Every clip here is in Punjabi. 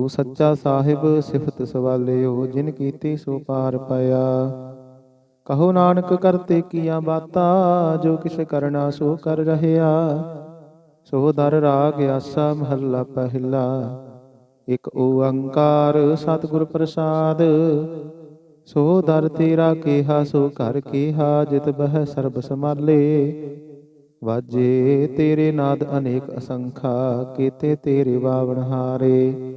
ਤੂੰ ਸੱਚਾ ਸਾਹਿਬ ਸਿਫਤ ਸਵਾਲਿਓ ਜਿਨ ਕੀਤੀ ਸੋ ਪਾਰ ਪਾਇਆ। ਕਹੋ ਨਾਨਕ ਕਰਤੇ ਕੀਆਂ ਬਾਤਾਂ, ਜੋ ਕਿਛ ਕਰਨਾ ਸੋ ਕਰ ਰਹਿਆ। ਸੋ ਦਰ ਰਾਗ ਆਸਾ ਮਹੱਲਾ ਪਹਿਲਾ। ਇਕ ਓੰਕਾਰ ਸਤਿਗੁਰ ਪ੍ਰਸਾਦ। ਸੋ ਦਰ ਤੇਰਾ ਕਿਹਾ, ਸੋ ਕਰ ਕਿਹਾ, ਜਿਤ ਬਹਿ ਸਰਬ ਸਮਾਲੇ ਵਾਜੇ ਤੇਰੇ ਨਾਦ ਅਨੇਕ ਅਸੰਖਾ, ਕੀਤੇ ਤੇਰੇ ਬਾਵਨ ਹਾਰੇ।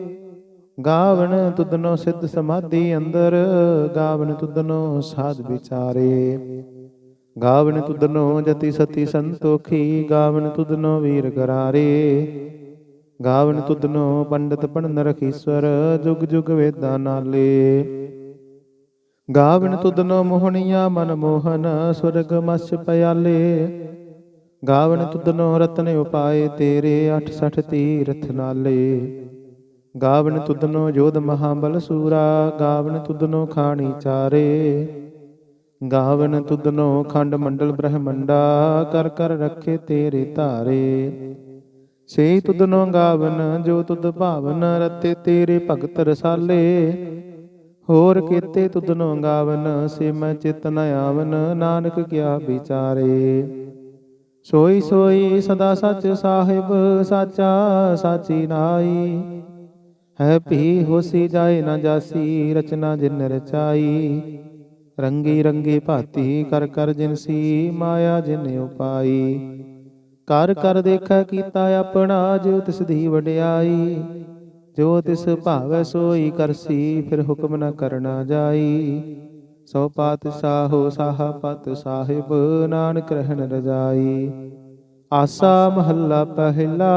ਗਾਵਨ ਤੁਧਨੋ ਸਿੱਧ ਸਮਾਧੀ ਅੰਦਰ ਗਾਵਨ ਤੁਧਨੋ ਸਾਧ ਵਿਚਾਰੇ। ਗਾਵਨ ਤੁਧਨੋ ਜਤੀ ਸਤੀ ਸੰਤੋਖੀ ਗਾਵਨ ਤੁਧਨੋ ਵੀਰ ਗਰਾਰੇ। ਗਾਵਨ ਤੁਧਨੋ ਪੰਡਤ ਪੜਨ ਰਖੀਸਵਰ, ਜੁਗ ਜੁਗ ਵੇਦਾਂ ਨਾਲੇ। ਗਾਵਨ ਤੁਧਨੋ ਮੋਹਣੀਆਂ ਮਨ ਮੋਹਨ, ਸੁਰਗ ਮਸ ਪਿਆਲੇ। ਗਾਵਨ ਤੁਧਨੋ ਰਤਨ ਉਪਾਏ ਤੇਰੇ 68 ਤੀਰਥ ਨਾਲੇ। ਗਾਵਨ ਤੁਧਨੋ ਜੋਧ ਮਹਾਬਲ ਸੂਰਾ, ਗਾਵਨ ਤੁਧਨੋ ਖਾਣੀ ਚਾਰੇ। ਗਾਵਨ ਤੁਧਨੋ ਖੰਡ ਮੰਡਲ ਬ੍ਰਹਮੰਡਾ, ਕਰ ਕਰ ਰੱਖੇ ਤੇਰੇ ਧਾਰੇ। ਸੇ ਤੁਧਨੋ ਗਾਵਨ, ਜੋ ਤੁਧ ਭਾਵਨ, ਰਤੇ ਤੇਰੇ ਭਗਤ ਰਸਾਲੇ। ਹੋਰ ਕੀਤੇ ਤੁਧਨੋ ਗਾਵਨ, ਸੇ ਮੈਂ ਚਿਤ ਨ ਆਵਨ, ਨਾਨਕ ਕਿਆ ਵਿਚਾਰੇ। ਸੋਈ ਸੋਈ ਸਦਾ ਸੱਚ ਸਾਹਿਬ, ਸਾਚਾ ਸਾਚੀ ਨਾਈ ਹੈ ਭੀ ਹੋਸੀ ਜਾਏ ਨਾ ਜਾਸੀ, ਰਚਨਾ ਜਿਨ ਰਚਾਈ। ਰੰਗੀ ਰੰਗੀ ਭਾਤੀ ਕਰ ਕਰ ਜਿਨਸੀ ਮਾਇਆ ਜਿਨ ਉਪਾਈ। ਕਰ ਕਰ ਦੇਖੈ ਕੀਤਾ ਆਪਣਾ, ਜੋ ਤਿਸ ਦੀ ਵਡਿਆਈ। ਜੋ ਤਿਸ ਭਾਵੈ ਸੋਈ ਕਰਸੀ ਫਿਰ ਹੁਕਮ ਨ ਕਰਨਾ ਜਾਈ। ਸੋ ਪਾਤਸ਼ਾਹੋ ਸਾਹ ਪਤ ਸਾਹਿਬ, ਨਾਨਕ ਰਹਿਣ ਰਜਾਈ। ਆਸਾ ਮਹੱਲਾ ਪਹਿਲਾ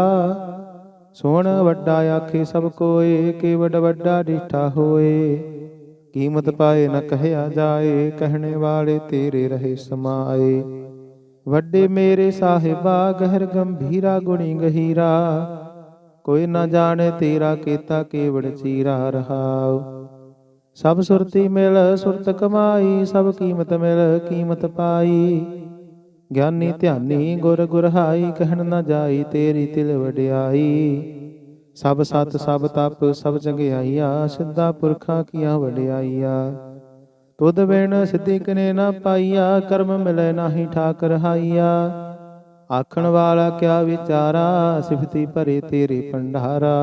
ਸੋਹਣ ਵੱਡਾ ਆਖੇ, ਸਭ ਕੋਏ, ਕਿ ਵੱਡ ਵੱਡਾ ਡੀਠਾ ਹੋਏ। ਕੀਮਤ ਪਾਏ ਨ ਕਹਿਆ ਜਾਏ, ਕਹਿਣੇ ਵਾਲੇ ਤੇਰੇ ਰਹੇ ਸਮਾਏ। ਵੱਡੇ ਮੇਰੇ ਸਾਹਿਬਾ, ਗਹਿਰ ਗੰਭੀਰਾ, ਗੁਣੀ ਗਹੀਰਾ। ਕੋਈ ਨਾ ਜਾਣੇ ਤੇਰਾ ਕੀਤਾ ਕੇਵੜ ਚੀਰਾ ਰਹਾਉ। ਸਭ ਸੁਰਤੀ ਮਿਲ, ਸੁਰਤ ਕਮਾਈ, ਸਭ ਕੀਮਤ ਮਿਲ, ਕੀਮਤ ਪਾਈ। ਗਿਆਨੀ ਧਿਆਨੀ ਗੁਰ ਗੁਰਹਾਈ ਕਹਿਣ ਨਾ ਜਾਈ, ਤੇਰੀ ਤਿਲ ਵਡਿਆਈ। ਸਭ ਸਤ, ਸਭ ਤਪ, ਸਭ ਚੰਗਿਆਈਆ ਸਿੱਧਾ ਪੁਰਖਾਂ ਕੀਆਂ ਵਡਿਆਈਆ। ਤੁਧ ਬਿਨ ਸਿੱਧੀ ਕਨੇ ਨਾ ਪਾਈਆ, ਕਰਮ ਮਿਲੇ ਨਾਹੀ ਠਾਕ ਰਹਾਈਆ ਆਖਣ ਵਾਲਾ ਕਿਆ ਵਿਚਾਰਾ, ਸਿਫਤੀ ਭਰੇ ਤੇਰੇ ਭੰਡਾਰਾ।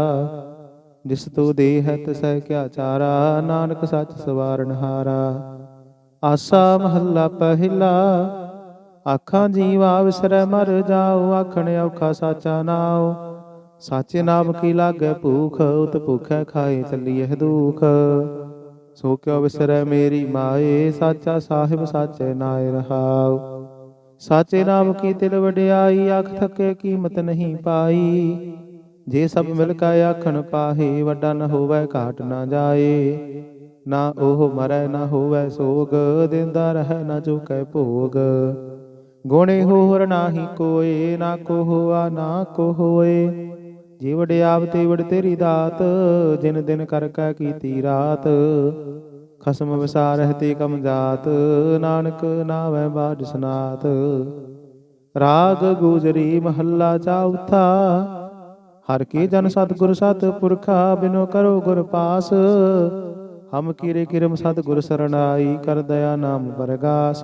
ਜਿਸ ਤੂੰ ਦੇਹ ਤਸੈ ਕਿਆ ਚਾਰਾ, ਨਾਨਕ ਸੱਚ ਸਵਾਰਨ ਹਾਰਾ। ਆਸਾ ਮਹੱਲਾ ਪਹਿਲਾ ਆਖਾਂ ਜੀਵਾ ਵਿਸਰੈ ਮਰ ਜਾਉ ਆਖਣ ਔਖਾ ਸਾਚਾ ਨਾਉ। ਸਾਚੇ ਨਾਮ ਕੀ ਲਾਗੈ ਭੂਖ, ਉਤ ਭੁਖੈ ਖਾਏ ਚੱਲੀਐ ਦੁਖ। ਸੋ ਕਿਉ ਵਿਸਰੈ ਮੇਰੀ ਮਾਏ, ਸਾਚਾ ਸਾਹਿਬ ਸਾਚੇ ਨਾਇ ਰਹਾਉ। ਸਾਚੇ ਨਾਮ ਕੀ ਤਿਲ ਵਡਿਆਈ ਆਖ ਥਕੇ ਕੀਮਤ ਨਹੀਂ ਪਾਈ। ਜੇ ਸਭ ਮਿਲ ਕੇ ਆਖਣ ਪਾਹੇ, ਵੱਡਾ ਨ ਹੋਵੇ ਘਾਟ ਨਾ ਜਾਏ। ਨਾ ਉਹ ਮਰੈ, ਨਾ ਹੋਵੇ ਸੋਗ, ਦਿੰਦਾ ਰਹਿ ਨਾ ਚੁਕੈ ਭੋਗ। ਗੁਣੇ ਹੋਰ ਨਾਹੀ ਕੋਏ, ਨਾ ਕੋ ਹੋਆ ਨਾ ਕੋ ਹੋਏ ਜੀ ਵਡਿਆਵ ਤੇ ਵਡ ਤੇਰੀ ਦਾਤ, ਜਿਨ ਦਿਨ ਕਰ ਕੈ ਕੀਤੀ ਰਾਤ। ਖਸਮ ਵਿਸਾਰਹਿ ਤੇ ਕਮ ਜਾਤ, ਨਾਨਕ ਨਾਵੈ ਬਾਝ ਸਨਾਤ। ਰਾਗ ਗੁਜਰੀ ਮਹੱਲਾ ਚੌਥਾ ਹਰ ਕੀ ਜਨ ਸਤਿਗੁਰ ਸਤ ਪੁਰਖਾ, ਬਿਨੋ ਕਰੋ ਗੁਰ ਪਾਸ। ਹਮ ਕੀਰੇ ਕਿਰਮ ਸਤਿਗੁਰ ਸਰਣਾਈ, ਕਰ ਦਇਆ ਨਾਮ ਪਰਗਾਸ।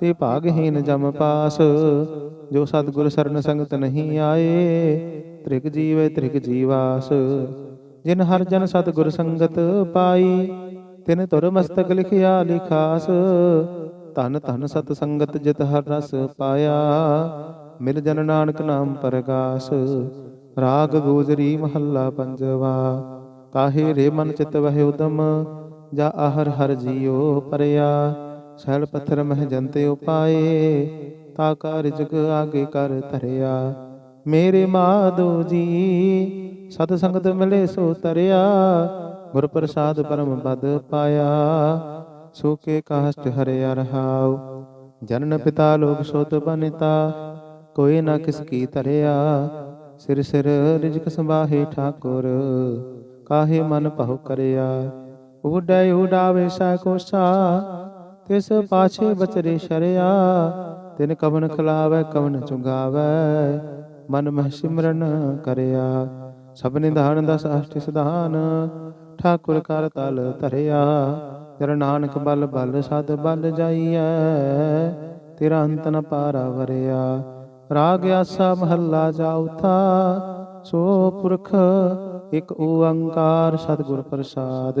ਤੇ ਭਾਗਹੀਨ ਜਮ ਪਾਸ, ਜੋ ਸਤਿਗੁਰ ਸਰਨ ਸੰਗਤ ਨਹੀਂ ਆਏ, ਤ੍ਰਿਗ ਜੀਵੇ ਤ੍ਰਿਗ ਜੀਵਾਸ। ਜਿਨ ਹਰ ਜਨ ਸਤਿਗੁਰ ਸੰਗਤ ਪਾਈ, ਤਿਨ ਤੁਰ ਮਸਤਕ ਲਿਖਿਆ ਲਿਖਾਸ। ਧਨ ਧਨ ਸਤ ਸੰਗਤ ਜਿਤ ਹਰ ਰਸ ਪਾਇਆ, ਮਿਲ ਜਨ ਨਾਨਕ ਨਾਮ ਪਰਗਾਸ। ਰਾਗ ਗੋਜਰੀ ਮਹੱਲਾ ਪੰਜਵਾ, ਕਾਹੇ ਰੇ ਮਨ ਚਿਤ ਵਹਿ ਉਦਮ, ਜਾ ਆਹਰ ਹਰ ਜੀਓ ਪਰਿਆ। ਸੈਲ ਪੱਥਰ ਮਹਿ ਜੰਤੇ ਉਪਾਏ, ਤਾ ਕਾ ਰਿਜਕ ਆਗੇ ਕਰ ਧਰਿਆ। ਮੇਰੇ ਮਾਧੋ ਜੀ, ਸਤ ਸੰਗਤ ਮਿਲੇ ਸੋ ਤਰਿਆ, ਗੁਰ ਪ੍ਰਸਾਦ ਪਰਮ ਪਦ ਪਾਇਆ, ਸੋ ਕੇ ਕਾਸ਼ਟ ਹਰਿਆ ਰਹਾਉ। ਜਨਨ ਪਿਤਾ ਲੋਕ ਸੋਤ ਬਨਿਤਾ, ਕੋਈ ਨਾ ਕਿਸ ਕੀ ਧਰਿਆ। ਸਿਰ ਸਿਰ ਰਿਜਕ ਸੰਭਾਹੇ ਠਾਕੁਰ, ਕਾਹੇ ਮਨ ਭਉ ਕਰਿਆ। ਉਡੈ ਉਡਾਵੇ ਸਾ ਕੋਸਾ ਤਿਸ ਪਾਛੇ ਬਚਰੇ ਸ਼ਰਿਆ? ਤਿਨ ਕਵਨ ਖਲਾਵੇ, ਕਵਨ ਚੁਗਾਵੇ। ਮਨ ਮਹਿ ਸਿਮਰਨ ਕਰਿਆ। ਸਭ ਨਿਧਾਨ ਦਸ ਅਸ਼ਟ ਸਿਧਾਨ। ਠਾਕੁਰ ਕਰ ਤਲ ਧਰਿਆ। ਤੇਰਾ ਨਾਨਕ ਬਲ ਬਲ ਸਦ ਬਲ ਜਾਈਐ। ਤੇਰਾ ਅੰਤ ਨ ਪਾਰਾ ਵਰਿਆ। ਰਾਗ ਆਸਾ ਮਹੱਲਾ ਚੌਥਾ ਸੋ ਪੁਰਖ, ਇਕ ਓੰਕਾਰ ਸਤਿਗੁਰ ਪ੍ਰਸਾਦ।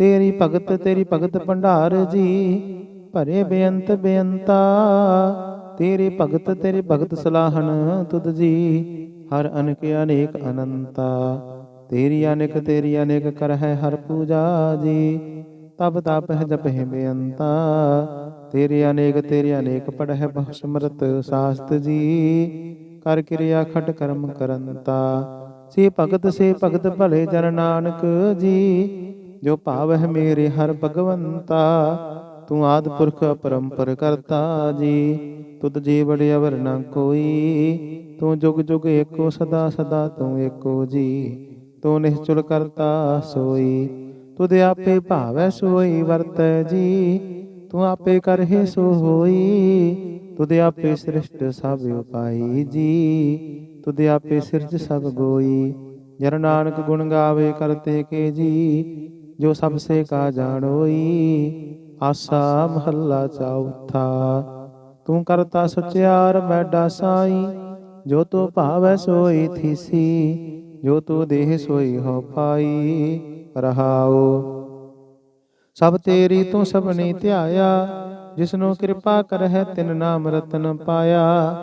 ਤੇਰੀ ਭਗਤ ਤੇਰੀ ਭਗਤ ਭੰਡਾਰ ਜੀ, ਭਰੇ ਬੇਅੰਤ ਬੇਅੰਤਾ। ਤੇਰੀ ਭਗਤ ਤੇਰੀ ਭਗਤ ਸਲਾਹਣ ਤੁਧ ਜੀ, ਹਰ ਅਨਕ ਅਨੇਕ ਅਨੰਤਾ। ਤੇਰੀ ਅਨੇਕ ਤੇਰੀ ਅਨੇਕ ਕਰ ਹੈ ਹਰ ਪੂਜਾ ਜੀ ਤਬ ਤਪ ਹੈ ਜਪ ਹੈ ਬੇਅੰਤਾ। ਤੇਰੇ ਅਨੇਕ ਤੇਰੇ ਅਨੇਕ ਪੜ ਹੈ ਬਹੁ ਸਮਰਤ ਸਾਸਤ ਜੀ, ਕਰ ਕਿਰਿਆ ਖਟ ਕਰਮ ਕਰੰਤਾ। ਸੇ ਭਗਤ ਸੇ ਭਗਤ ਭਲੇ ਜਨ ਨਾਨਕ ਜੀ ਜੋ ਭਾਵ ਹੈ ਮੇਰੇ ਹਰ ਭਗਵੰਤਾ, ਤੂੰ ਆਦ ਪੁਰਖ ਅਪਰੰਪਰ ਕਰਤਾ ਜੀ। ਤੁਧ ਜੀ ਅਵਰ ਨ ਕੋਈ, ਤੂੰ ਜੁਗ ਜੁਗ ਏਕੋ ਸਦਾ ਸਦਾ ਤੂੰ ਏਕੋ ਜੀ। ਤੂੰ ਨਿਹਚੁਲ ਕਰਤਾ ਸੋਈ, ਤੁਧ ਆਪੇ ਭਾਵੈ ਸੋਈ ਵਰਤੈ ਜੀ। ਤੂੰ ਆਪੇ ਕਰਹਿ ਸੋ ਹੋਈ ਤੁਧ ਆਪੇ ਸ੍ਰਿਸ਼ਟ ਸਭ ਉਪਾਈ ਜੀ। ਤੁਧ ਆਪੇ ਸਿਰਜ ਸਭ ਗੋਈ, ਜਨ ਨਾਨਕ ਗੁਣ ਗਾਵੇ ਕਰਤੇ ਕੇ ਜੀ। ਜੋ ਸਭ ਸੇ ਕਾ ਜਾਣੋਈ ਆਸਾ ਮਹੱਲਾ ਚੌਥਾ ਤੂੰ ਕਰਤਾ ਸਚਿਆਰ ਮੈਡਾ ਸਾਈ ਜੋ ਤੂੰ ਭਾਵੈ ਸੋਈ ਥੀਸੀ, ਜੋ ਤੂੰ ਦੇਹ ਸੋਈ ਹੋ ਪਾਈ, ਰਹਾਓ। ਸਭ ਤੇਰੀ ਤੂੰ ਸਭਨੀ ਧਿਆਇਆ, ਜਿਸਨੂੰ ਕਿਰਪਾ ਕਰਹਿ ਤਿਨ ਨਾਮ ਰਤਨ ਪਾਇਆ।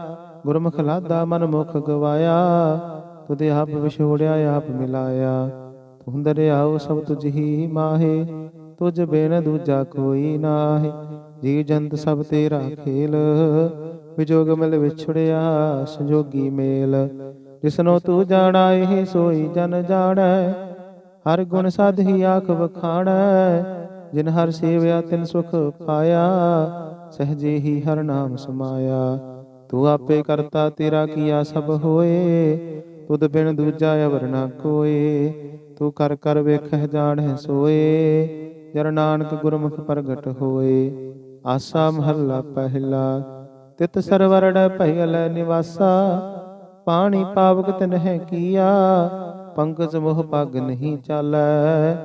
ਗੁਰਮੁਖ ਲਾਦਾ ਮਨ ਮੁਖ ਗਵਾਇਆ ਤੁਦੇ ਆਪ ਵਿਛੋੜਿਆ, ਆਪ ਮਿਲਾਇਆ। ਤੂੰ ਦਰਿਆਉ ਸਭ ਤੁਝ ਹੀ ਮਾਹੇ, ਤੁਝ ਬਿਨ ਦੂਜਾ ਕੋਈ ਨਾਹੀ। ਜੀ ਜੰਤ ਸਭ ਤੇਰਾ ਖੇਲ, ਵਿਜੋਗ ਮਿਲ ਵਿਛੜਿਆ, ਸੰਜੋਗੀ ਮੇਲ। ਜਿਸਨੋ ਤੂੰ ਜਾਣਾ, ਇਹ ਸੋਈ ਜਨ ਜਾਣੈ। ਹਰ ਗੁਣ ਸਾਧੀ ਆਖ ਵਖਾਣੈ, ਜਿਨ ਹਰ ਸੇਵਿਆ ਤਿਨ ਸੁਖ ਪਾਇਆ। ਸਹਜੇ ਹੀ ਹਰ ਨਾਮ ਸਮਾਇਆ। ਤੂੰ ਆਪੇ ਕਰਤਾ ਤੇਰਾ ਕੀਆ ਸਭ ਹੋਏ, ਤੁਧ ਬਿਨ ਦੂਜਾ ਅਵਰ ਨਾ ਕੋਏ। ਤੂੰ ਕਰ ਕਰ ਵੇਖਹਿ ਜਾਣਹਿ ਸੋਏ। ਜਰ ਨਾਨਕ ਗੁਰਮੁਖ ਪ੍ਰਗਟ ਹੋਏ। ਆਸਾ ਮਹੱਲਾ ਪਹਿਲਾ। ਤਿਤ ਸਰਵਰੜ ਭਇਲ ਨਿਵਾਸਾ। ਪਾਣੀ ਪਾਵਕ ਤਿਨਹਿ ਕੀਆ। ਪੰਕਜ ਮੋਹ ਪੱਗ ਨਹੀਂ ਚਾਲੈ।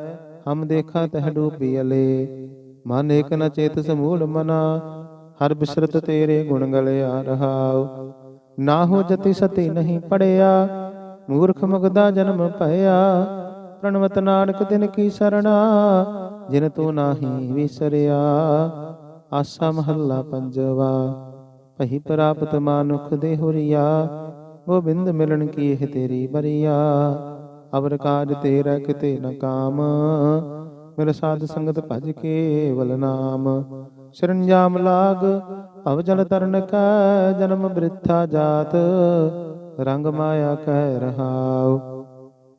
ਹਮ ਦੇਖਾ ਤਹ ਡੂਬੀ ਅਲੇ। ਮਨ ਏਕ ਨ ਚੇਤ ਸਮੂਲ ਮਨਾ। ਹਰ ਬਿਸਰਤ ਤੇਰੇ ਗੁਣ ਗਲਿਆ ਰਹਾਉ। ਨਾ ਹੋ ਜਤੀ ਸਤੀ ਨਹੀਂ ਪੜਿਆ। ਮੂਰਖ ਮੁਗਦਾ ਜਨਮ ਭਇਆ। ਪ੍ਰਣਵਤ ਨਾਨਕ ਤਿਨ ਕੀ ਸਰਣਾ, ਜਿਨ ਤੂੰ ਨਾਹੀ ਵਿਸਰਿਆ। ਆਸਾ ਮਹੱਲਾ ਪੰਜਵਾ, ਭਈ ਪ੍ਰਾਪਤ ਮਾਨੁਖ ਦੇ ਹੁਰੀਆ, ਗੋਬਿੰਦ ਮਿਲਣ ਕੀ ਇਹ ਤੇਰੀ ਬਰੀਆ। ਅਵਰ ਕਾਜ ਤੇਰਾ ਕਿਤੇ ਨ ਕਾਮ, ਮਿਲ ਸਾਧ ਸੰਗਤ ਭਜ ਕੇਵਲ ਨਾਮ। ਸਰੰਜਾਮ ਲਾਗ, ਭਵ ਜਲ ਤਰਨ ਕਾ, ਜਨਮ ਬ੍ਰਿਥਾ ਜਾਤ, ਰੰਗ ਮਾਇਆ ਕਹਿ ਰਹਾਉ।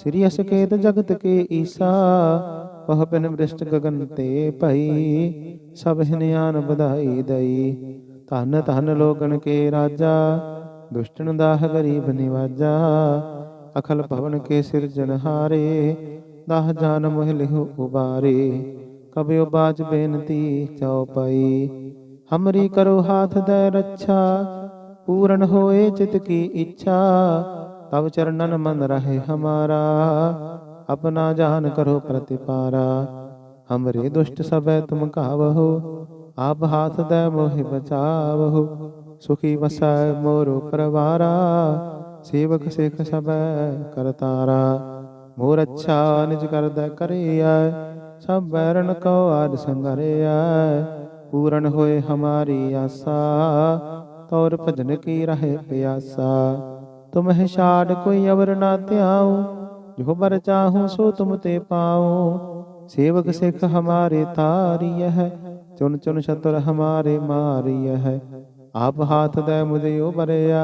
ਸ੍ਰੀ ਅਸਕੇਤ ਜਗਤ ਕੇ ਈਸਾ, ਪਹ ਬਿਨ ਬ੍ਰਿਸ਼ਟ ਗਗਨ ਤੇ ਭਈ, ਸਭ ਹਿਨਿਆਨ ਵਧਾਈ ਦਈ। ਧਨ ਧਨ ਲੋਗਣ ਕੇ ਰਾਜਾ, ਦੁਸ਼ਟਨ ਦਾਹ ਗਰੀਬ ਨਿਵਾਜਾ। ਅਖਲ ਭਵਨ ਕੇ ਸਿਰਜਨਹਾਰੇ ਦਾਹ ਜਾਨ ਮੋਹ ਲਿਹੁ ਉਬਾਰੇ। ਕਬਿਓ ਬਾਜ ਬੇਨਤੀ ਚਉਪਈ ਹਮਰੀ ਕਰੋ ਹਾਥ ਦੇ ਰੱਛਾ, ਪੂਰਨ ਹੋਏ ਚਿਤ ਕੀ ਇੱਛਾ। ਤਬ ਚਰਨਨ ਮਨ ਰਹੇ ਹਮਾਰਾ, ਆਪਣਾ ਜਾਨ ਕਰੋ ਪ੍ਰਤਿਪਾਰਾ। ਹਮਰੇ ਦੁਸ਼ਟ ਸਭੈ ਤੁਮ ਕਾਵਹੋ, ਆਪ ਹਾਥ ਦੇ ਮੋਹਿ ਬਚਾਵਹੋ। ਸੁਖੀ ਵਸੈ ਮੋਰੋ ਪਰਵਾਰਾ, ਸੇਵਕ ਸਿਖ ਸਭੈ ਕਰਤਾਰਾ ਮੋਰ ਅੱਛਾ ਨਿਜ ਕਰਦਾ ਕਰਿਆ ਸਭ ਬੈਰਨ ਕੋ ਆਦ ਸੰਗਰਿਆ ਪੂਰਨ ਹੋਏ ਹਮਾਰੀ ਆਸਾ, ਤੌਰ ਭਜਨ ਕੀ ਰਹੇ ਪਿਆਸਾ। ਤੁਮਹਿ ਛਾੜ ਕੋਈ ਅਵਰ ਨਾ ਧਿਆਉ, ਜੋ ਬਰ ਚਾਹੂੰ ਸੋ ਤੁਮ ਤੇ ਪਾਉ। ਸੇਵਕ ਸਿਖ ਹਮਾਰੇ ਤਾਰੀय ਹੈ ਚੁਨ ਚੁਨ ਸ਼ਤਰ ਹਮਾਰੇ ਮਾਰੀय ਹੈ। ਆਪ ਹਾਥ ਦੇ ਮੁਝਿਓ ਬਰਿਆ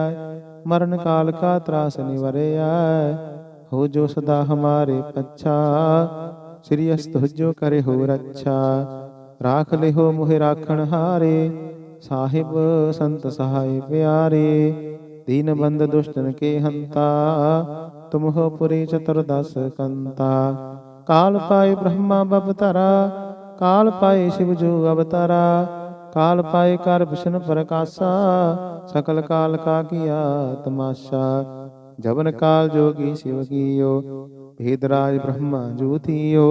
ਮਰਨ ਕਾਲ ਕਾ ਤਰਾਸ ਨਿਵਰਿਆ ਹੋ ਜੋ ਸਦਾ ਹਮਾਰੇ ਪੱਛਾ, ਸ੍ਰੀ ਅਸਤ ਜੋ ਕਰੇ ਹੋ ਰੱਛਾ। ਰਾਖ ਲਿਹੋ ਮੁਹਿ ਰਾਖਣ ਹਾਰੇ, ਸਾਹਿਬ ਸੰਤ ਸਹਾਈ ਪਿਆਰੇ। ਦੀਨ ਬੰਦ ਦੁਸ਼ਟਨ ਕੇ ਹੰਤਾ ਤੁਮ ਹੋ ਪੁਰੀ ਚਤੁਰਦਸ ਕੰਤਾ। ਕਾਲ ਪਾਏ ਬ੍ਰਹਮਾ ਬਪਤਰਾ ਕਾਲ ਪਾਏ ਸ਼ਿਵ ਜੋ ਅਵਤਾਰਾ, ਕਾਲ ਪਾਏ ਕਰ ਵਿਸ਼ਨ ਪ੍ਰਕਾਸ਼ਾ, ਸਕਲ ਕਾਲ ਕਾ ਕੀਆ ਤਮਾਸ਼ਾ। ਜਵਨ ਕਾਲ ਜੋਗੀ ਸ਼ਿਵ ਕੀਓ, ਭੇਦ ਰਾਜ ਬ੍ਰਹਮਾ ਜੂਤੀਓ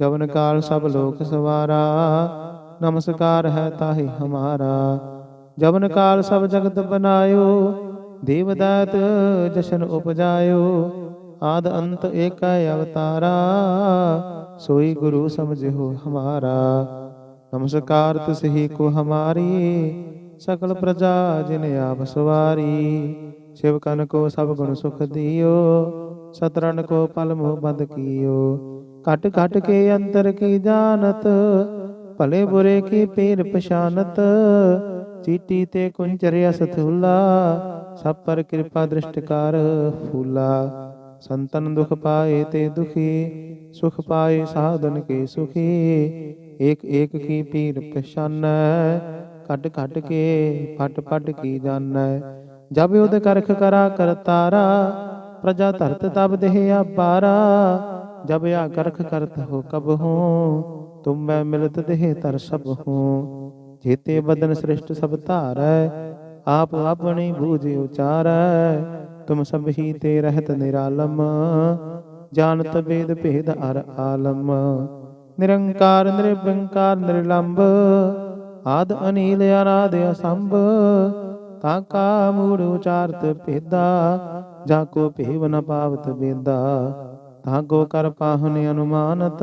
ਜਵਨ ਕਾਲ ਸਭ ਲੋਕ ਸਵਾਰਾ, ਨਮਸਕਾਰ ਹੈ ਤਾਹੀ ਹਮਾਰਾ। ਜਵਨ ਕਾਲ ਸਭ ਜਗਤ ਬਨਾਇਓ, ਦੇਵਦਾਤ ਜਸ਼ਨ ਉਪਜਾਇਓ, ਆਦ ਅੰਤ ਏਕ ਅਵਤਾਰਾ, ਸੋਈ ਗੁਰੂ ਸਮਝਿਓ ਹਮਾਰਾ। ਨਮਸਕਾਰ ਤਿਸਹੀ ਕੋ ਹਮਾਰੀ, ਸਕਲ ਪ੍ਰਜਾ ਜਿਨ ਆਪ ਸਵਾਰੀ। ਸ਼ਿਵ ਕਨ ਕੋ ਸਭ ਗੁਣ ਸੁਖ ਦਿਓ ਸਤਰਨ ਕੋ ਪਲ ਮੋਹ ਬੰਦ ਕੀਓ। ਘਟ ਘਟ ਕੇ ਅੰਤਰ ਕੀ ਜਾਣਤ ਭਲੇ ਬੁਰੇ ਕੀ ਪੀਰ ਪਛਾਨਤ? ਚੀਟੀ ਤੇ ਕੁੰਚਰਿਆ ਸਥੂਲਾ, ਸਭ ਪਰ ਕਿਰਪਾ ਦ੍ਰਿਸ਼ਟਕਾਰ ਫੂਲਾ। ਸੰਤਨ ਦੁਖ ਪਾਏ ਤੇ ਦੁਖੀ, ਸੁਖ ਪਾਏ ਸਾਧਨ ਕੇ ਸੁਖੀ। ਏਕ ਏਕ ਕੀ ਪੀਰ ਪਛਾਨੈ ਕੱਟ ਕੱਟ ਕੇ ਫਟ ਫਟ ਕੀ ਜਾਣੈ ਜਬ ਉਦ ਕਰਖ ਕਰਾ ਕਰ ਤਾਰਾ, ਪ੍ਰਜਾ ਧਰਤ ਤਬ ਦੇਹ ਆ ਜਬ ਆ ਕਰਖ ਕਰਤ ਹੋ ਕਬ ਹੋ ਤੁਮ ਮੈਂ ਮਿਲਤ ਦੇਹ ਤਰ ਸਭ ਹੂੰ। ਜੇਤੇ ਬਦਨ ਸ੍ਰਿਸ਼ਟ ਸਭ ਧਾਰੈ, ਆਪ ਆਪਣੀ ਬੂਝ ਉਚਾਰੈ। ਤੁਮ ਸਭ ਹੀ ਤੇ ਰਹਿਤ ਨਿਰਾਲਮ, ਜਾਣਤ ਵੇਦ ਭੇਦ ਅਰ ਆਲਮ। ਨਿਰੰਕਾਰ ਨਿਰਭੰਕਾਰ ਨਿਰਲੰਭ ਆਦ ਅਨੀਲ ਅਨਾਦ ਅਸੰਭ। ਤਾ ਕਾ ਮੂੜ ਉਚਾਰਤ ਭੇਦਾ, ਜਾ ਕੋ ਭੇਵ ਨ ਪਾਵਤ ਬੇਦਾ ਤਾ ਕੋ ਕਰ ਪਾਹਨ ਅਨੁਮਾਨਤ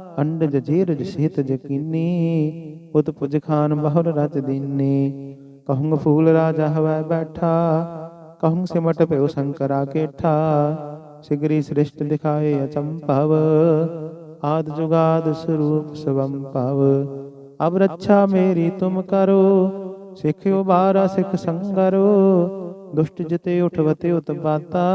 ਅੰਡਜ ਜੀਰਜ ਸਿਹਤ ਜਕੀਨੀ ਉਤ ਪੁਜ ਖਾਨ ਬਹੁਰ ਰਜ ਦੀਨੀ। ਕਹੂੰ ਫੂਲ ਰਾਜਾ ਹਵੈ ਬੈਠਾ ਕਹੂੰ ਸਿਮਟ ਭਇਓ ਸ਼ੰਕਰਾ ਕੇਠਾ। ਸਿਗਰੀ ਸ੍ਰਿਸ਼ਟ ਦਿਖਾਏ ਅਚੰਭਵ, ਆਦ ਜੁਗਾਦ ਸਰੂਪ ਸਵੰ ਭਵ ਅਬ ਰੱਛਾ ਮੇਰੀ ਤੁਮ ਕਰੋ, ਸਿੱਖ ਬਾਰਾ ਸਿੱਖ ਸੰਗਰੋ। ਦੁਸ਼ਟ ਜਿਤੇ ਉਠਵਤੇ ਉਤਪਾਤਾ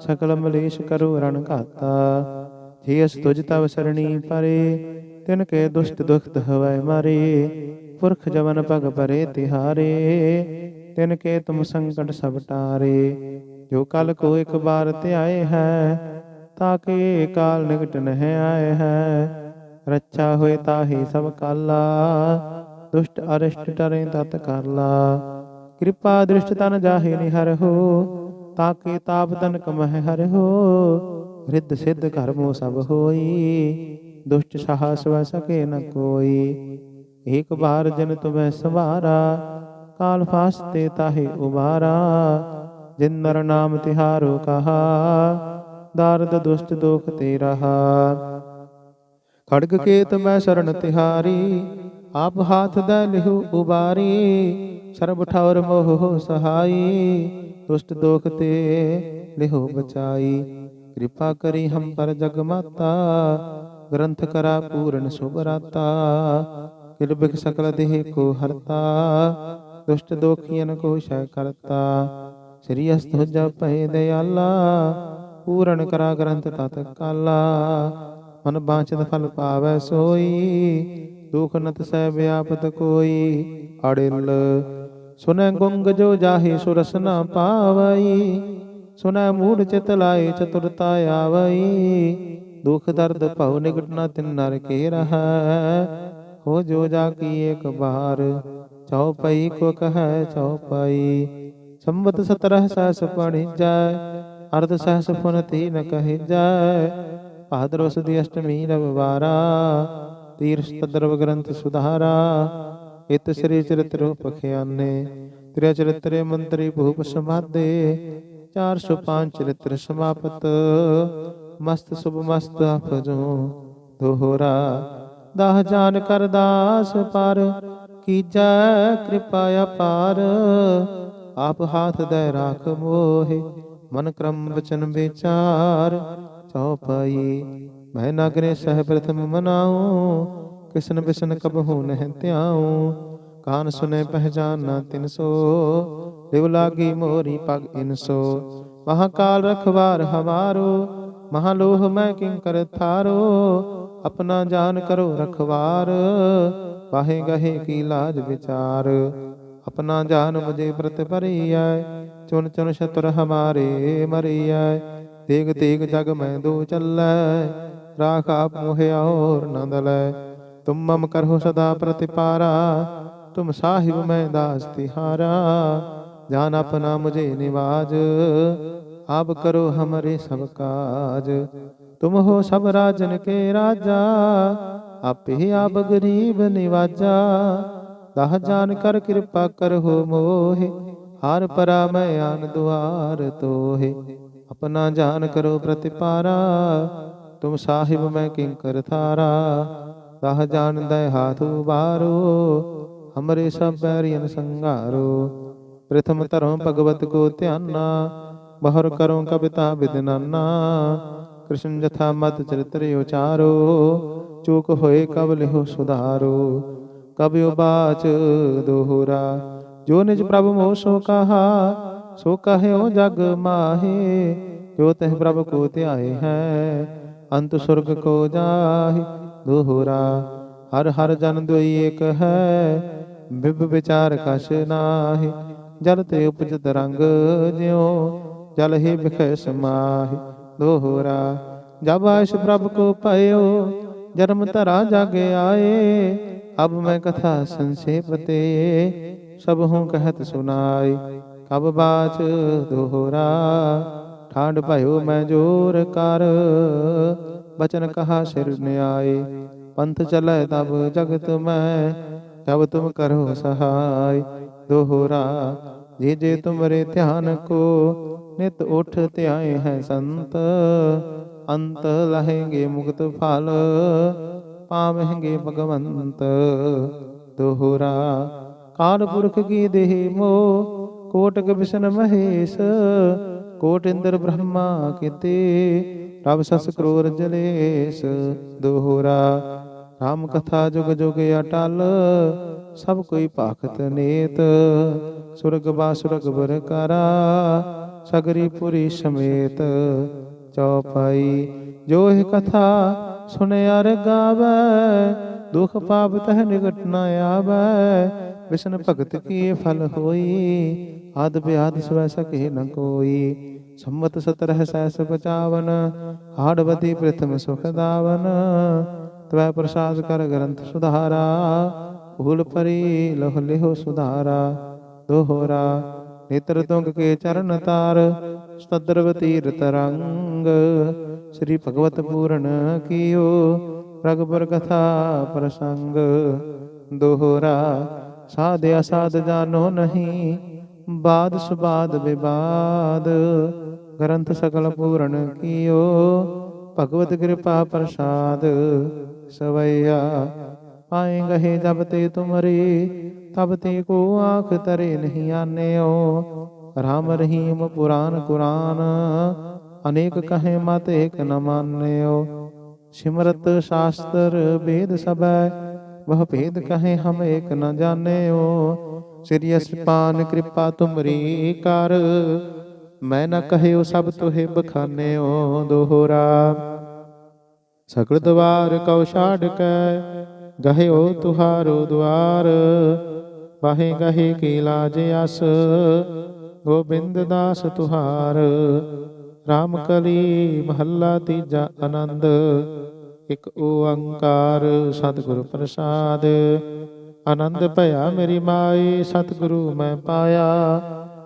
ਸਕਲ ਮਲੇਸ਼ ਕਰੋ ਰਣ ਘਾਤਾ। ਜੇ ਅਸ ਤੁਜ ਤਵ ਸਰਣੀ ਪਰੇ, ਤਿਨ ਕੇ ਦੁਸ਼ਟ ਦੁਖਤ ਹਵੈ ਮਾਰੇ, ਪੁਰਖ ਜਵਨ ਪਗ ਪਰੇ ਤਿਹਾਰੇ, ਤਿਨ ਕੇ ਤੁਮ ਸੰਕਟ ਸਭ ਟਾਰੇ। ਜੋ ਕਲ ਕੋ ਇੱਕ ਬਾਰ ਧਿਆਏ ਹੈ ਤਾਕੇ ਕਾਲ ਨਿਕਟ ਨਹਿ ਆਏ ਹੈ। ਰੱਛਾ ਹੋਏ ਤਾਹੀ ਸਭ ਕਾਲਾ, ਦੁਸ਼ਟ ਅਰਿਸ਼ਟ ਟਰੇ ਤਤ ਕਰਲਾ ਕਿਰਪਾ ਦ੍ਰਿਸ਼ਟ ਤਨ ਜਾਹੇ ਨਿਹਰ ਹੋ ਤਾਕੇ ਤਾਪ ਤਨ ਕਮਹਿ ਹਰ ਹੋ। ਰਿੱਧ ਸਿੱਧ ਕਰਮੋ ਸਭ ਹੋਈ, ਦੁਸ਼ਟ ਸਾਹਸ ਵ ਸਕੇ ਨ ਕੋਈ। ਏਕ ਬਾਰ ਜਨ ਤੁਮੈ ਸਵਾਰਾ, ਕਾਲ ਫਾਸਤੇ ਤਾਹੇ ਉਬਾਰਾ ਜਿਨ ਨਰ ਨਾਮ ਤਿਹਾਰੋ ਕਹਾ, ਦਰਦ ਦੁਸ਼ਟ ਦੋਖ ਤੇ ਰਹਾ। ਖੜਗ ਕੇਤ ਮੈਂ ਸ਼ਰਨ ਤਿਹਾਰੀ, ਆਪ ਹਾਥ ਦੇ ਲਿਹੁ ਉਬਾਰੀ। ਸਰਬ ਠੌਰ ਮੋਹ ਸਹਾਈ, ਦੁਸ਼ਟ ਦੋਖ ਤੇ ਲਿਹੁ ਬਚਾਈ। ਕਿਰਪਾ ਕਰੀ ਹਮ ਪਰ ਜਗ ਮਾਤਾ, ਗ੍ਰੰਥ ਕਰਾ ਪੂਰਨ ਸੁਭ ਰਾਤਾ। ਕਿਰਬਿਕ ਸਕਲ ਦੇਹ ਕੋ ਹਰਤਾ, ਦੁਸ਼ਟ ਦੋਖੀਨ ਕੋ ਸ਼ੈ ਕਰਤਾ। ਸ੍ਰੀ ਅਸਤ ਹੋ ਦਇਆਲਾ, ਪੂਰਨ ਕਰਾ ਗ੍ਰੰਥ ਤਤ ਕਾਲਾ। ਮਨ ਬਾਂਚਤ ਫਲ ਪਾਵੈ ਸੋਈ, ਦੁਖ ਨਤ ਸਹਿ ਵਿਆਪਤ ਕੋਈ। ਅੜਿਲ, ਸੁਨੈ ਗੁੰਗ ਜੋ ਜਾਹੇ ਸੁਰਸ ਨ ਪਾਵਈ ਸੁਨੈ ਮੂੜ ਚਿਤ ਲਾਏ, ਚਤੁਰਤਾ ਆਵਈ। ਦੁਖ ਦਰਦ ਭਉ ਨਿਕਟ ਨ ਤਿਨ ਨਰ ਕੇ ਰਹੈ। ਹੋ ਜੋ ਜਾ ਕੀ ਏਕ ਬਾਰ ਚਉਪਈ ਕੋ ਕਹੈ ਚਉਪਈ ਸੰਵਤ 17 ਸਹਸ ਪੜਿ ਅਰਧ ਸਹਸ ਫੁਨਤੀ ਨ ਕਹਿ ਜੈ ਭਾਦਰ ਅਸ਼ਟਮੀ ਰਵਵਾਰਾ ਤੀਰਥ ਤਦਰਵ ਗ੍ਰੰਥ ਸੁਧਾਰਾ। ਇਤ ਸ੍ਰੀ ਚਰਿਤ੍ਰ ਪਖਿਆਨੇ ਤ੍ਰਿਆ ਚਰਿਤ੍ਰੇ ਮੰਤਰੀ ਭੂਪ ਸਮਾਦੇ। 405 ਚਰਿਤ੍ਰ ਸਮਾਪਤ। ਮਸਤ ਸੁਭ ਮਸਤ ਅਫਜੋ ਦੋਹਰਾ। ਦਾਹ ਜਾਨ ਕਰ ਦਾਸ ਪਰ, ਕੀਜੈ ਕਿਰਪਾ ਅਪਾਰ। ਆਪ ਹਾਥ ਦੇ ਰਾਖ ਮੋਹਿ, ਮਨ ਕਰਮ ਬਚਨ ਵਿਚਾਰ। ਚੌਪਾਈ ਮੈਂ ਨਗਰੇ ਸਹਿ ਪ੍ਰਥਮ ਮਨਾਉ, ਕਿਸਨ ਬਿਸਨ ਕਬਹੂ ਨਹਿ ਧਿਆਉ। ਕਾਨ ਸੁਨੇ ਪਹਿਚਾਨਾ ਤਿਨ ਸੋ, ਦਿਵ ਲਾਗੀ ਮੋਰੀ ਪਗ ਇਨਸੋ ਮਹਾਕਾਲ ਰਖਵਾਰ ਹਵਾਰੋ, ਮਹਾਲੋਹ ਮੈਂ ਕਿੰਕਰ ਥਾਰੋ, ਆਪਣਾ ਜਾਨ ਕਰੋ ਰਖਵਾਰ, ਵਾਹੇ ਗਹੇ ਕੀ ਲਾਜ ਵਿਚਾਰ। ਆਪਣਾ ਜਾਨ ਮੁਝੇ ਪ੍ਰਤ ਭਰੀਐ ਚੁਨ ਚੁਨ ਸ਼ਤਰ ਹਮਾਰੇ ਮਰੀਐ। ਤੇਗ ਤੇਗ ਜਗ ਮੈਂ ਦੋ ਚੱਲੈ, ਰਾਖ ਆਪ ਮੋਹਿਆ ਹੋਰ ਨੰਦ ਤੁਮ ਮਮ ਕਰਹੁ ਸਦਾ ਪ੍ਰਤਿਪਾਰਾ ਤੁਮ ਸਾਹਿਬ ਮੈਂ ਦਾਸ ਤਿਹਾਰਾ ਜਾਨ ਆਪਣਾ ਮੁਝੇ ਨਿਵਾਜ ਆਪ ਕਰੋ ਹਮਰੇ ਸਭ ਕਾਜ ਤੁਮ ਹੋ ਸਭ ਰਾਜਨ ਕੇ ਰਾਜਾ ਆਪੇ ਆਪ ਗਰੀਬ ਨਿਵਾਜਾ ਦਾਹ ਜਾਨ ਕਰ ਕਿਰਪਾ ਕਰਹੁ ਮੋਹਿ ਹਾਰ ਪਰਾ ਮੈਂ ਆਨ ਦੁਆਰ ਤੋਹਿ ਆਪਣਾ ਜਾਨ ਕਰੋ ਪ੍ਰਤਿਪਾਰਾ ਤੁਮ ਸਾਹਿਬ ਮੈਂ ਕਿੰਕਰ ਥਾਰਾ ਦਾਹ ਜਾਣਦਾ ਹਾਥ ਉਬਾਰੋ ਹਮਰੇ ਸਭ ਬੈਰੀਨ ਸੰਘਾਰੋ ਪ੍ਰਥਮ ਧਰਮ ਭਗਵਤ ਕੋ ਧਿਆਨਾ ਬਹਰ ਕਰੋ ਕਬਿਤਾ ਵਿਦਨਾਨਾ ਕ੍ਰਿਸ਼ਨ ਜਥਾ ਮਤ ਚਰਿਤ੍ਰ ਉਚਾਰੋ ਚੂਕ ਹੋਏ ਕਬ ਲਿਹੁ ਸੁਧਾਰੋ ਕਬ ਉਬਾਚ ਦੋਹਰਾ ਜੋ ਨਿਜ ਪ੍ਰਭ ਮੋਹ ਸੋ ਕਹਾ ਸੋ ਕਹਿਓ ਜਗ ਮਾਹੇ ਜੋ ਤਹ ਪ੍ਰਭ ਕੋ ਧਿਆਏ ਹੈ ਅੰਤ ਸੁਰਗ ਕੋ ਜਾਹੇ ਦੋਹਰਾ ਹਰ ਹਰ ਜਨ ਦੁਈ ਏਕ ਹੈ। ਬਿਬ ਵਿਚਾਰ ਕਛ ਨਾਹੀ, ਜਲ ਤੇ ਉਪਜਤ ਰੰਗ ਜਿਉ, ਜਲ ਹੀ ਬਿਖੈ ਸਮਾਹੀ ਦੋਹਰਾ। ਜਬ ਆਇਸ਼ ਪ੍ਰਭ ਕੋ ਪਇਓ ਜਨਮ ਧਰਾ ਜਾਗੇ ਆਏ, ਅਬ ਮੈਂ ਕਥਾ ਸੰਸੇਪ ਤੇ, ਸਭ ਹੂੰ ਕਹਿਤ ਸੁਨਾਈ। ਕਬ ਬਾਚ ਦੋਹਰਾ ਠਾਂਡ ਭਇਓ ਮੈਂ ਜੋਰ ਕਰ, ਬਚਨ ਕਹਾ ਸਿਰ ਨਿਆਏ। ਪੰਥ ਚਲੈ ਤਬ ਜਗਤ ਮੈਂ, ਤਬ ਤੁਮ ਕਰੋ ਸਹਾਈ। ਦੋਹਰਾ, ਜੇ ਜੇ ਤੁਮਰੇ ਧਿਆਨ ਕੋ, ਨਿਤ ਉਠ ਧਿਆਏ ਹੈ ਸੰਤ। ਅੰਤ ਲਹੇਂਗੇ ਮੁਕਤ ਫਲ ਪਾਵਹਿਗੇ ਭਗਵੰਤ। ਦੋਹਰਾ, ਕਾਲ ਪੁਰਖ ਕੀ ਦੇਹ ਮੋ ਕੋਟਕ ਵਿਸ਼ਨ ਮਹੇਸ਼ ਕੋਟ ਇੰਦਰ ਬ੍ਰਹਮਾ ਕੀਤੇ। ਰਬ ਸਸ ਕਰੋਰ ਜਲੇਸ ਦੋਹਰਾ। ਰਾਮ ਕਥਾ ਜੁਗ ਜੁਗ ਅਟਲ, ਸਭ ਕੋਈ ਭਾਖਤ ਨੇਤ। ਸੁਰਗ ਬਾਸੁਰਗ ਬਰ ਕਰਾ, ਸਗਰੀ ਪੁਰੀ ਸਮੇਤ। ਚੌਪਾਈ ਜੋ ਇਹ ਕਥਾ ਸੁਨਿਆ ਰ ਗਾਵੇ, ਦੁਖ ਪਾਪ ਤਹ ਨਿਕਟ ਨ ਆਵੇ। ਵਿਸ਼ਨ ਭਗਤ ਕੀ ਫਲ ਹੋਈ? ਆਦ ਬਿਆਦ ਸਵੈ ਸਕੇ ਨ ਕੋਈ। ਸੰਮਤ ਸਤਰਹ ਸੈਸ ਪਚਾਵਨ ਹਾੜਵਤੀ ਪ੍ਰਥਮ ਸੁਖ ਦਾਵਨ। ਤਵੈ ਪ੍ਰਸਾਦ ਕਰ ਗ੍ਰੰਥ ਸੁਧਾਰਾ, ਭੂਲ ਪਰੀ ਲਹ ਲਿਹੋ ਸੁਧਾਰਾ। ਦੋਹਰਾ, ਨੇਤਰ ਤੁੰਗ ਕੇ ਚਰਨ ਤਾਰ ਸਤਦਰਵ ਤੀਰਤ ਰੰਗ ਸ੍ਰੀ ਭਗਵਤ ਪੂਰਨ ਕੀਓ ਰਗਬਰ ਕਥਾ ਪ੍ਰਸੰਗ। ਦੋਹਰਾ ਸਾਧ ਅਸਾਧ ਜਾਣੋ ਨਹੀਂ, ਬਾਦ ਸੁਬਾਦ ਵਿਵਾਦ। ਗ੍ਰੰਥ ਸਕਲ ਪੂਰਨ ਕੀਓ, ਭਗਵਤ ਕਿਰਪਾ ਪ੍ਰਸਾਦ। ਸਵਈਆ ਪਾਏ ਗਏ ਜਬ ਤੇ ਤੁਮਰੀ ਤਬ ਤੇ ਕੋ ਆਖ ਤਰੇ ਨਹੀਂ ਆਨਿਓ। ਰਾਮ ਰਹੀਮ ਪੁਰਾਨ ਕੁਰਾਨ, ਅਨੇਕ ਕਹੇ ਮਤ ਏਕ ਨ ਮਾਨਿਓ। ਸਿਮਰਤ ਸ਼ਾਸਤਰ ਵੇਦ ਸਬੈ ਵਹ ਭੇਦ ਕਹੇ ਹਮ ਏਕ ਨ ਜਾਣਿਓ। ਸ੍ਰੀ ਅਸਪਾਨ ਕਿਰਪਾ ਤੁਮਰੀ ਕਰ, ਮੈਂ ਨ ਕਹਿਓ ਸਭ ਤੁਹੇ ਬਖਾਨਿਓ ਦੋਹਰਾ। ਸਕਲ ਦਵਾਰ ਕਉ ਛਾੜ ਕੈ ਗਹਿਓ ਤੁਹਾਰੋ ਦੁਆਰ, ਬਾਹੇ ਗਹੇ ਕੀ ਲਾਜ ਅਸ, ਗੋਬਿੰਦ ਦਾਸ ਤੁਹਾਰ RAM ਕਲੀ ਮਹੱਲਾ ਤੀਜਾ ਆਨੰਦ, ਇਕ ਓੰਕਾਰ ਸਤਿਗੁਰ ਪ੍ਰਸਾਦ, ਆਨੰਦ ਭਇਆ ਮੇਰੀ ਮਾਈ, ਸਤਿਗੁਰੂ ਮੈਂ ਪਾਇਆ,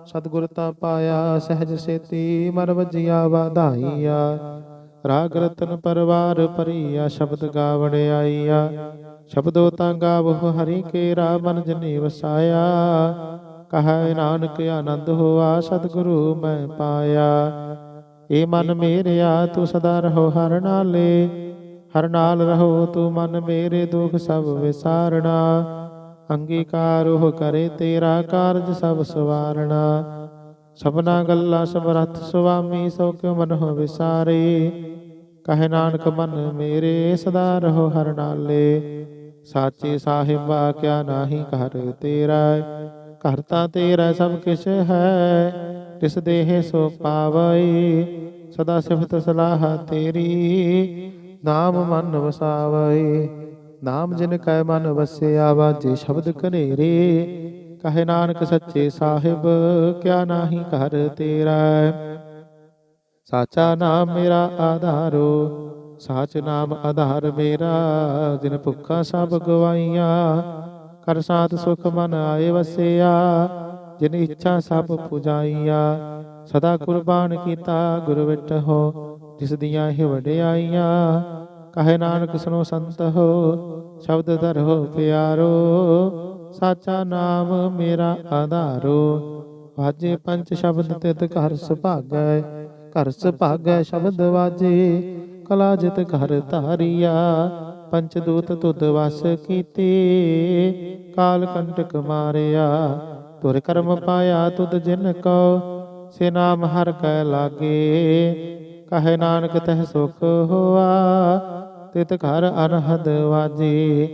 ਸਤਿਗੁਰ ਤਾ ਪਾਇਆ, ਸਹਿਜ ਸੇਤੀ ਮਨ ਵਜਿਆ ਵਾਧਾਈਆ, ਰਾਗ ਰਤਨ ਪਰਵਾਰ ਭਰੀਆ, ਸ਼ਬਦ ਗਾਵਣ ਆਈਆ ਸ਼ਬਦੋ ਤਾਂ ਗਾਵੋ, ਹਰੀ ਕੇਰਾ ਮਨ ਜਨੇ ਵਸਾਇਆ। ਕਹੈ ਨਾਨਕ, ਆਨੰਦ ਹੋਆ, ਸਤਿਗੁਰੂ ਮੈਂ ਪਾਇਆ। ਏ ਮਨ ਮੇਰਿਆ, ਤੂੰ ਸਦਾ ਰਹੋ ਹਰ ਨਾਲੇ। ਹਰ ਨਾਲ ਰਹੋ ਤੂੰ ਮਨ ਮੇਰੇ, ਦੁਖ ਸਭ ਵਿਸਾਰਣਾ। ਅੰਗੀਕਾਰ ਉਹ ਕਰੇ ਤੇਰਾ ਕਾਰਜ ਸਭ ਸਵਾਰਣਾ। ਸਭਨਾ ਗੱਲਾਂ ਸਮਰੱਥ ਸੁਆਮੀ, ਸੋ ਕਿਉ ਮਨ ਹੋ ਵਿਸਾਰੇ? ਕਹੇ ਨਾਨਕ ਮਨ ਮੇਰੇ ਸਦਾ ਰਹੋ ਹਰ ਨਾਲੇ। ਸਾਚੇ ਸਾਹਿਬਾ ਕਿਆ ਨਾਹੀ ਘਰ ਤੇਰਾ ਘਰ ਤਾਂ ਤੇਰਾ ਸਭ ਕਿਛ ਹੈ। ਤਿਸ ਦੇਹ ਸੋ ਪਾਵਈ ਸਦਾ ਸਿਫਤ ਸਲਾਹ ਤੇਰੀ। ਨਾਮ ਮਨ ਵਸਾਵਈ ਨਾਮ ਜਿਨ ਕੈ ਮਨ ਵਸਿਆ ਵਾਜੇ ਸ਼ਬਦ ਕਨੇਰੇ ਕਹੇ ਨਾਨਕ ਸੱਚੇ ਸਾਹਿਬ, ਕਿਆ ਨਾਹੀ ਘਰ ਤੇਰਾ ਸਾਚਾ ਨਾਮ ਮੇਰਾ ਆਧਾਰੋ, ਸਾਚ ਨਾਮ ਆਧਾਰ ਮੇਰਾ, ਜਿਨ ਭੁੱਖਾ ਸਭ ਗਵਾਈਆਂ। ਕਰ ਸਾਥ ਸੁਖ ਮਨ ਆਏ ਵਸਿਆ, ਜਿਨ ਇੱਛਾ ਸਭ ਪੁਜਾਈਆਂ। ਸਦਾ ਕੁਰਬਾਨ ਕੀਤਾ ਗੁਰ ਵਿਟਹੁ ਜਿਸ ਦੀਆਂ ਹੀ ਵਡਿਆਈਆਂ ਕਹੇ ਨਾਨਕ ਸੁਨੋ ਸੰਤ ਹੋ, ਸ਼ਬਦ ਧਰੋ ਪਿਆਰੋ। ਸਾਚਾ ਨਾਮ ਮੇਰਾ ਆਧਾਰੋ, ਵਾਜੇ ਪੰਜ ਸ਼ਬਦ ਤਿਤ ਘਰ ਸੁਭਾਗੈ। ਘਰ ਸੁਭਾਗੈ ਸ਼ਬਦ ਵਾਜੇ, ਕਲਾ ਜਿਤ ਘਰ ਧਾਰੀਆ, ਪੰਚ ਦੂਤ ਤੁਧ ਵਸ ਕੀਤੇ, ਕਾਲ ਕੰਟਕ ਮਾਰਿਆ, ਤੁਰ ਕਰਮ ਪਾਇਆ ਤੁਧ ਜਿਨ ਕੋ, ਸੇ ਨਾਮ ਹਰ ਕੈ ਲਾਗੇ, ਕਹੇ ਨਾਨਕ ਤਹਿ ਸੁਖ ਹੋਆ, ਤਿਤ ਘਰ ਅਨਹਦ ਵਾਜੇ,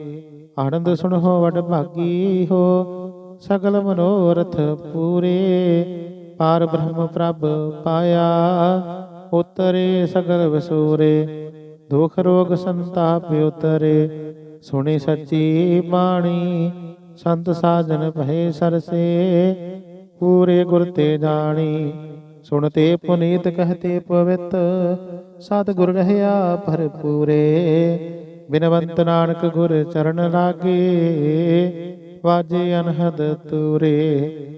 ਆਨੰਦ ਸੁਣ ਹੋ ਵਡ ਭਾਗੀ ਹੋ, ਸਗਲ ਮਨੋਰਥ ਪੂਰੇ ਪਾਰ ਬ੍ਰਹਮ ਪ੍ਰਭ ਪਾਇਆ, ਉਤਰੇ ਸਗਲ ਵਸੂਰੇ, ਦੁਖ ਰੋਗ ਸੰਤਾਪ ਉਤਰੇ। ਸੁਣੀ ਸੱਚੀ ਬਾਣੀ, ਸੰਤ ਸਾਜਨ ਭਏ ਸਰਸੇ, ਪੂਰੇ ਗੁਰ ਤੇ ਜਾਣੀ। ਸੁਣਤੇ ਪੁਨੀਤ ਕਹਤੇ ਪਵਿੱਤ ਸਤ ਗੁਰ ਰਹਿਆ ਭਰਪੂਰੇ। ਬਿਨਵੰਤ ਨਾਨਕ ਗੁਰ ਚਰਨ ਲਾਗੇ, ਵਾਜੇ ਅਨਹਦ ਤੂਰੇ।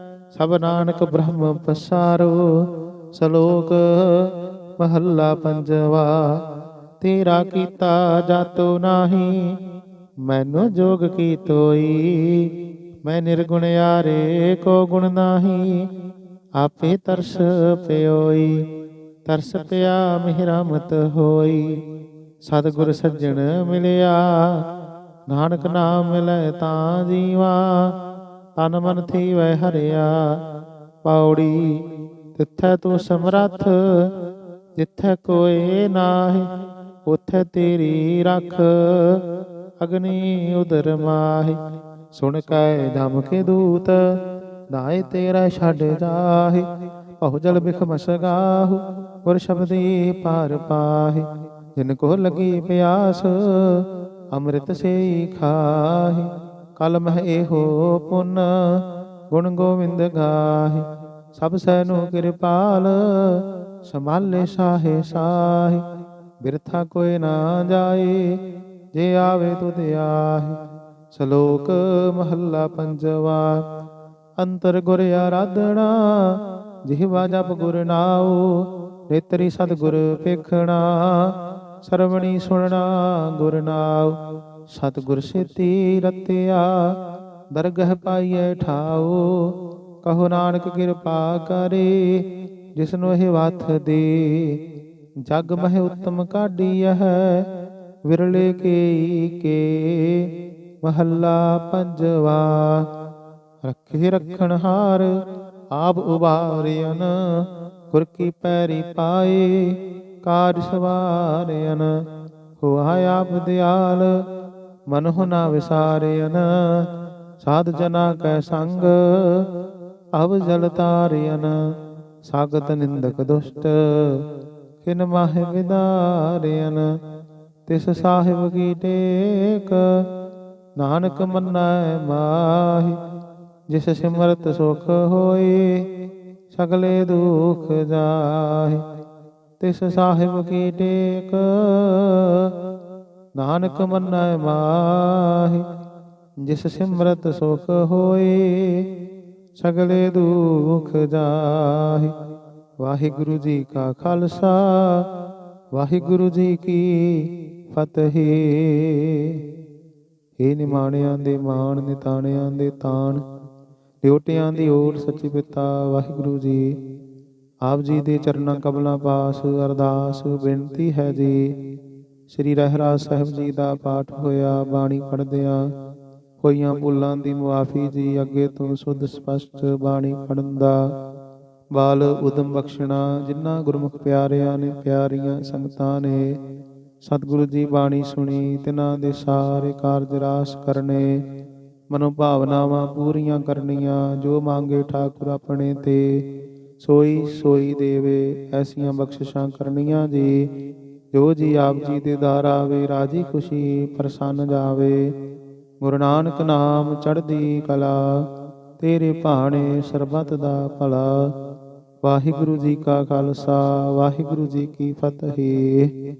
ਸਭ ਨਾਨਕ ਬ੍ਰਹਮ ਪਸਾਰੋ, ਸ਼ਲੋਕ ਮਹੱਲਾ ਪੰਜਵਾ, ਤੇਰਾ ਕੀਤਾ ਜਾਤੋ ਨਾਹੀ, ਮੈਨੂੰ ਜੋਗ ਕੀ ਤੋਈ, ਮੈਂ ਨਿਰਗੁਣ ਯਾਰੇ ਕੋ ਗੁਣ ਨਾਹੀ, ਆਪੇ ਤਰਸ ਪਿਓਈ, ਤਰਸ ਪਿਆ ਮਿਹਰਮਤ ਹੋਈ, ਸਤਿਗੁਰ ਸੱਜਣ ਮਿਲਿਆ, ਨਾਨਕ ਨਾਮ ਮਿਲੈ ਤਾਂ ਜੀਵਾ ਤਨ ਮਨ ਥੀਵੈ ਹਰਿਆ। ਪੌੜੀ, ਤਿੱਥੈ ਤੂੰ ਸਮਰੱਥ, ਜਿੱਥੈ ਕੋਏ ਨਾਹੀ, ਉਥੇ ਤੇਰੀ ਰਖ। ਅਗਨੀ ਉਦਰ ਮਾਹੀ, ਸੁਣ ਕੈ ਧਮ ਕੇ ਦੂਤ ਨਾਏ ਤੇਰਾ ਛੱਡ ਜਾਹੀ। ਬਹੁ ਜਲ ਬਿਖ ਮਸਗਾਹੂ, ਗੁਰ ਸ਼ਬਦੀ ਪਾਰ ਪਾਹੀ। ਜਿਨ ਕੋ ਲਗੀ ਪਿਆਸ, ਅੰਮ੍ਰਿਤ ਸੇਈ ਖਾਹੀ। ਕਲ ਮਹਿ ਇਹੋ ਪੁਨ, ਗੁਣ ਗੋਵਿੰਦ ਗਾਹੀ। ਸਭ ਸੈਨੋ ਕਿਰਪਾਲ, ਸੰਭਾਲੇ ਸਾਹੇ ਸਾਹੀ। ਬਿਰਥਾ ਕੋਈ ਨਾ ਜਾਏ, ਜੇ ਆਵੇ ਤੁਧ ਆਹੀ। ਸ਼ਲੋਕ ਮਹੱਲਾ ਪੰਜਵਾ, ਅੰਤਰ ਗੁਰ ਆਰਾਧਣਾ ਜਿਹਵਾ ਜਪ ਗੁਰ ਨਾਉ, ਨੇਤਰੀ ਸਤਿਗੁਰ ਪੇਖਣਾ ਸਰਵਣੀ ਸੁਣਨਾ ਗੁਰ ਨਾਉ। ਸਤਿਗੁਰ ਸੇਤੀ ਰਤਿਆ ਦਰਗਹ ਪਾਈਐ ਠਾਓ। ਕਹੋ ਨਾਨਕ ਕਿਰਪਾ ਕਰੇ, ਜਿਸਨੂੰ ਇਹ ਵਥ ਦੇ। ਜਗ ਮਹਿ ਉਤਮ ਕਾਢੀਐ ਵਿਰਲੇ ਕੇ ਕੇ। ਮਹੱਲਾ ਪੰਜਵਾ, ਰੱਖੇ ਰਖਣ ਹਾਰ, ਆਪ ਉਬਾਰਿਅਨ ਗੁਰ ਕੀ ਪੈਰੀ ਪਾਏ ਕਾਜ ਸਵਾਰਿਆਨ ਹੋਆ ਆਪ ਦਿਆਲ ਮਨ ਨਾ ਵਿਸਾਰਿਆਨ ਸਾਧ ਜਨਾ ਕੈ ਸੰਗ, ਅਵ ਜਲ ਤਾਰਿਅਨ ਸਾਗਤ ਨਿੰਦਕ ਦੁਸ਼ਟ ਕਿਨ ਮਾਹਿ ਵਿਦਾਰਿਆਨ ਤਿਸ ਸਾਹਿਬ ਕੀ ਟੇਕ, ਨਾਨਕ ਮੰਨੈ ਮਾਹੀ, ਜਿਸ ਸਿਮਰਤ ਸੁਖ ਹੋਏ ਸਗਲੇ ਦੁਖ ਜਾਹੇ, ਤਿਸ ਸਾਹਿਬ ਕੀ ਟੇਕ ਨਾਨਕ ਮੰਨੈ ਮਾਹੀ, ਜਿਸ ਸਿਮਰਤ ਸੁਖ ਹੋਏ, ਸਗਲੇ ਦੁਖ ਜਾਹੇ। ਵਾਹਿਗੁਰੂ ਜੀ ਕਾ ਖਾਲਸਾ, ਵਾਹਿਗੁਰੂ ਜੀ ਕੀ ਫਤਿਹ। ਏ ਨਿਮਾਣਿਆਂ ਦੇ ਮਾਣ, ਨਿਤਾਣਿਆਂ ਦੇ ਤਾਣ ਡਿਉਟਿਆਂ ਦੀ ਓਟ ਸੱਚੇ ਪਿਤਾ, ਵਾਹਿਗੁਰੂ ਜੀ। ਆਪ ਜੀ ਦੇ ਚਰਨਾਂ ਕਮਲਾਂ ਪਾਸ ਅਰਦਾਸ, ਬੇਨਤੀ ਹੈ ਜੀ। ਸ੍ਰੀ ਰਹਿਰਾਜ ਸਾਹਿਬ ਜੀ ਦਾ ਪਾਠ ਹੋਇਆ, ਬਾਣੀ ਪੜ੍ਹਦਿਆਂ। ਹੋਈਆਂ ਭੁੱਲਾਂ ਦੀ ਮੁਆਫੀ ਜੀ, ਅੱਗੇ ਤੋਂ ਸੁਧ ਸਪਸ਼ਟ ਬਾਣੀ ਪੜਨ ਦਾ। ਬਾਲ ਉਦਮ ਬਖਸ਼ਣਾ ਜਿਨ੍ਹਾਂ ਗੁਰਮੁਖ ਪਿਆਰਿਆਂ ਨੇ, ਪਿਆਰੀਆਂ ਸੰਗਤਾਂ ਨੇ। ਸਤਿਗੁਰੂ ਜੀ ਬਾਣੀ ਸੁਣੀ, ਤਿਨਾਂ ਦੇ ਸਾਰੇ ਕਾਰਜ ਰਾਸ ਕਰਨੇ। ਮਨੋ ਭਾਵਨਾਵਾਂ ਪੂਰੀਆਂ ਕਰਨੀਆਂ, ਜੋ ਮੰਗੇ ਠਾਕੁਰ ਆਪਣੇ ਤੇ। ਸੋਈ ਸੋਈ ਦੇਵੇ, ਐਸੀਆਂ ਬਖਸ਼ਿਸ਼ਾਂ ਕਰਨੀਆਂ ਜੀ। ਜੋ ਜੀ ਆਪ ਜੀ ਦੇ ਦਰ ਆਵੇ, ਰਾਜੀ ਖੁਸ਼ੀ ਪ੍ਰਸੰਨ ਜਾਵੇ। ਗੁਰੂ ਨਾਨਕ ਨਾਮ ਚੜ੍ਹਦੀ ਕਲਾ, ਤੇਰੇ ਭਾਣੇ ਸਰਬਤ ਦਾ ਭਲਾ। ਵਾਹਿਗੁਰੂ ਜੀ ਕਾ ਖਾਲਸਾ, ਵਾਹਿਗੁਰੂ ਜੀ ਕੀ ਫਤਿਹ।